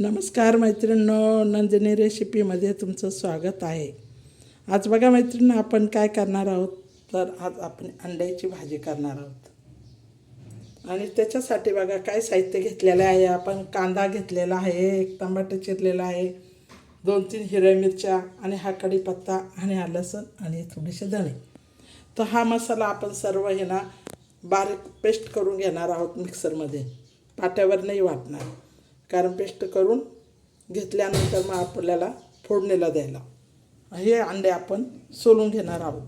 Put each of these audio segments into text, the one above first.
नमस्कार मैत्रिणींनो नंदिनी रेसिपीमध्ये तुमचं स्वागत आहे. आज बघा मैत्रिणी आपण काय करणार आहोत? तर आज आपण अंड्याची भाजी करणार आहोत. आणि त्याच्यासाठी बघा काय साहित्य घेतलेलं आहे. आपण कांदा घेतलेला आहे एक टमाटर चिरलेला आहे दोन तीन हिरव्या मिरच्या आणि हा कढीपत्ता आणि हा लसण आणि थोडेसे धणे. तर हा मसाला आपण सर्व हे ना बारीक पेस्ट करून घेणार आहोत मिक्सरमध्ये. पाट्यावर नाही वाटणार. कारण पेस्ट करून घेतल्यानंतर मग आपल्याला फोडणीला द्यायला. हे अंडे आपण सोलून घेणार आहोत.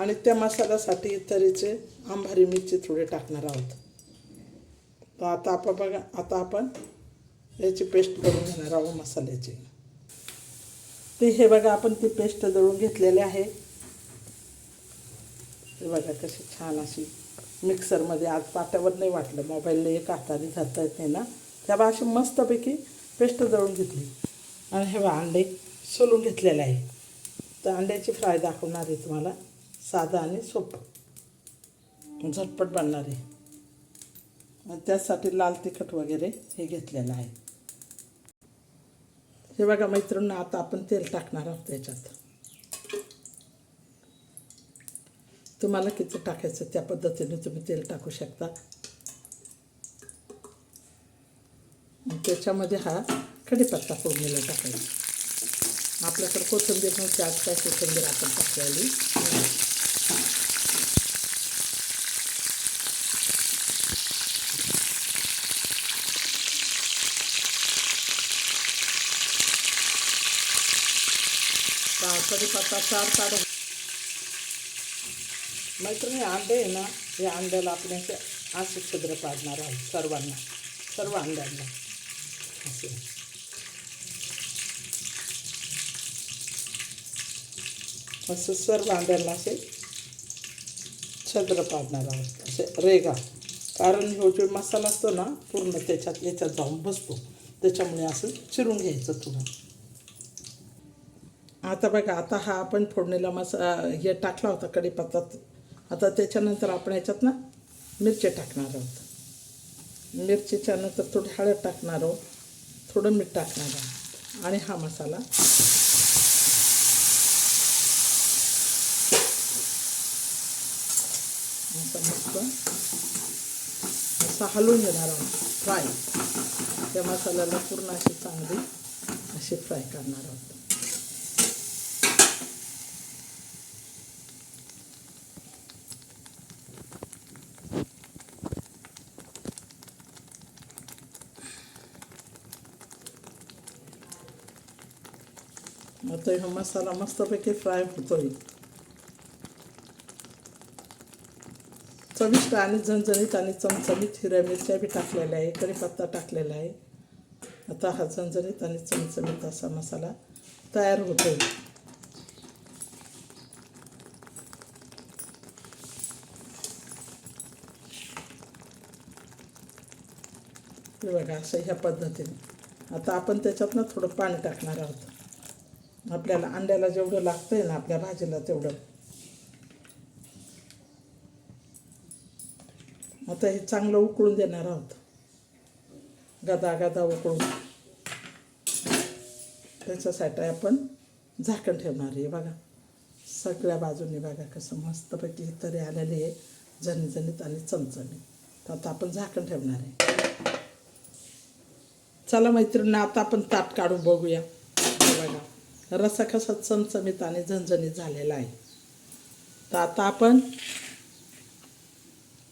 आणि त्या मसाल्यासाठी तरीचे आंभारी मिरची थोडे टाकणार आहोत. तर आता आपण बघा आता आपण याची पेस्ट करून घेणार आहोत मसाल्याची. ते हे बघा आपण ती पेस्ट दळून घेतलेली आहे. हे बघा कशी छान अशी मिक्सरमध्ये आज पाट्यावर नाही वाटलं. मोबाईलला एक हाताने धरता येत नाही ना. बा अशी मस्तपैकी पेस्ट दळून घेतली. आणि हे बा अंडे सोलून घेतलेले आहे. तर अंड्याची फ्राय दाखवणार आहे तुम्हाला. साधं आणि सोपं. झटपट बनणार आहे. त्यासाठी लाल तिखट वगैरे हे घेतलेलं आहे. हे बघा मैत्रिणी आता आपण तेल टाकणार आहोत त्याच्यात. तुम्हाला किती टाकायचं त्या पद्धतीने तुम्ही तेल टाकू शकता. त्याच्यामध्ये हा कढीपत्ता फोडणीला टाकायचा. आपल्याकडं कोथिंबीर नव्हती आज काय कोथिंबीर आपण टाकलेली कढीपत्ता चार काढून मैत्रिणी अंडे आहे ना हे अंड्याला आपण असे असे छिद्र पाडणार आहोत सर्वांना सर्व अंड्यांना असे. असं सर्व अंड्यांना असे छद्र पाडणार आहोत. असे रेगा कारण ह्यो जो मसाला असतो ना पूर्ण त्याच्यात याच्यात जाऊन बसतो. त्याच्यामुळे असं चिरून घ्यायचं थोडं. आता बघा आता हा आपण फोडणीला मसा हे टाकला होता कढीपत्तात आता त्याच्यानंतर आपण याच्यात ना मिरची टाकणार आहोत. मिरचीच्या नंतर थोडी हळद टाकणार आहोत. थोडं मीठ टाकणार आहोत आणि हा मसाला. असा मस्त असा हलवून घेणार आहोत. फ्राय त्या मसाल्याला पूर्ण अशी चांगली अशी फ्राय करणार आहोत. मग तो हा मसाला मस्तपैकी फ्राय होतोय चविष्ट आणि झणझणीत आणि चमचमीत हिरव्या मिरच्या बी टाकलेल्या आहे कढीपत्ता टाकलेला आहे आता हा झणझणीत आणि चमचमीत असा मसाला तयार होतोय हे बघा असं ह्या पद्धतीने आता आपण त्याच्यातनं थोडं पाणी टाकणार आहोत आपल्याला अंड्याला जेवढं लागतं आहे ना आपल्या भाजीला तेवढं. आता हे चांगलं उकळून देणार आहोत. गदा गदा उकळून. त्याच्यासाठी आपण झाकण ठेवणार आहे. बघा सगळ्या बाजूने बघा कसं मस्तपैकी तरी आलेले आहे झणझणीत आणि चमचणीत तर आता आपण झाकण ठेवणार आहे. चला मैत्रिणी आता आपण ताट काढून बघूया. रस्सा कसा चमचमीत आणि झणझणीत झालेला आहे. तर आता आपण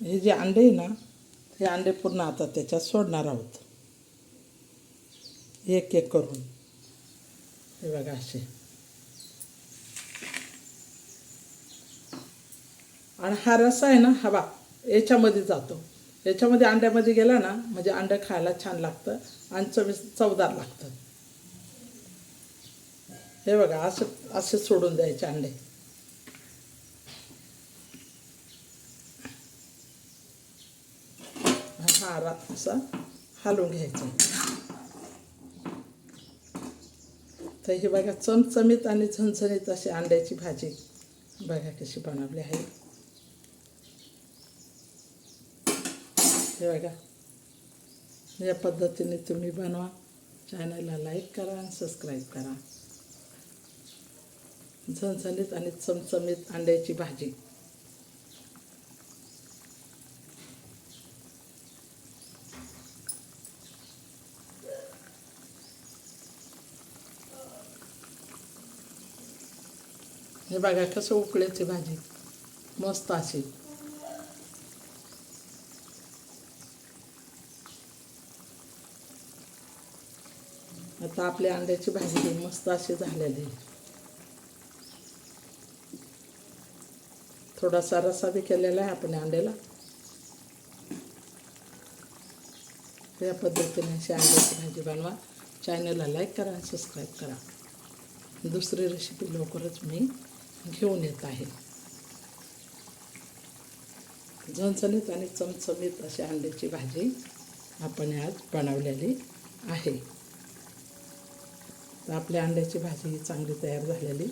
हे जे अंडे आहे ना हे अंडे पूर्ण आता त्याच्यात सोडणार आहोत. एक एक करून. हे बघा असे. आणि हा रस्सा आहे ना हा बा याच्यामध्ये जातो. याच्यामध्ये अंड्यामध्ये गेला ना म्हणजे अंडं खायला छान लागतं आणि चवी चवदार लागतं. हे बघा असं असे सोडून द्यायचे अंडे. हारा असा हलवून घ्यायचा. तर हे बघा चमचमीत आणि झणझणीत अशी अंड्याची भाजी बघा कशी बनवली आहे. हे बघा या पद्धतीने तुम्ही बनवा. चॅनलला लाईक करा आणि सबस्क्राईब करा. झणझणीत आणि चमचमीत अंड्याची भाजी. हे बघा कसं उकळ्याची भाजी. मस्त अशी. आता आपल्या अंड्याची भाजी मस्त अशी झालेली थोडासा रसा बी केलेला आहे आपण अंड्याला. या पद्धतीने अशी अंड्याची भाजी बनवा. चॅनलला लाईक करा आणि सबस्क्राईब करा. दुसरी रेसिपी लवकरच मी घेऊन येत आहे. झणझणीत आणि चमचमीत अशी अंड्याची भाजी आपण आज बनवलेली आहे. तर आपल्या अंड्याची भाजी ही चांगली तयार झालेली.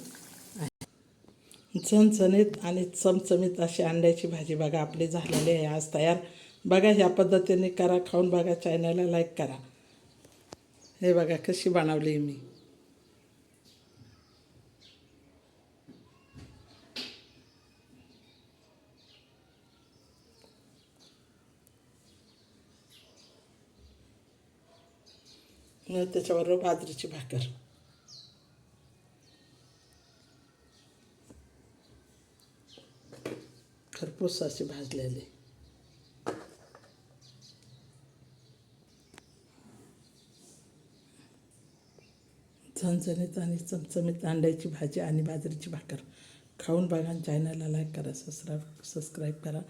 झणझणीत आणि चमचमीत अशी अंड्याची भाजी बघा आपली झालेली आहे. आज तयार. बघा ह्या पद्धतीने करा खाऊन बघा चॅनलला लाईक करा. हे बघा कशी बनवली मी. त्याच्याबरोबर बाजरीची भाकर. खरपूस अशी भाजलेली. झणझणीत आणि चमचमीत अंड्याची भाजी आणि बाजरीची भाकर. खाऊन बघा चॅनलला लाईक करा सबस्क्राईब सबस्क्राईब करा.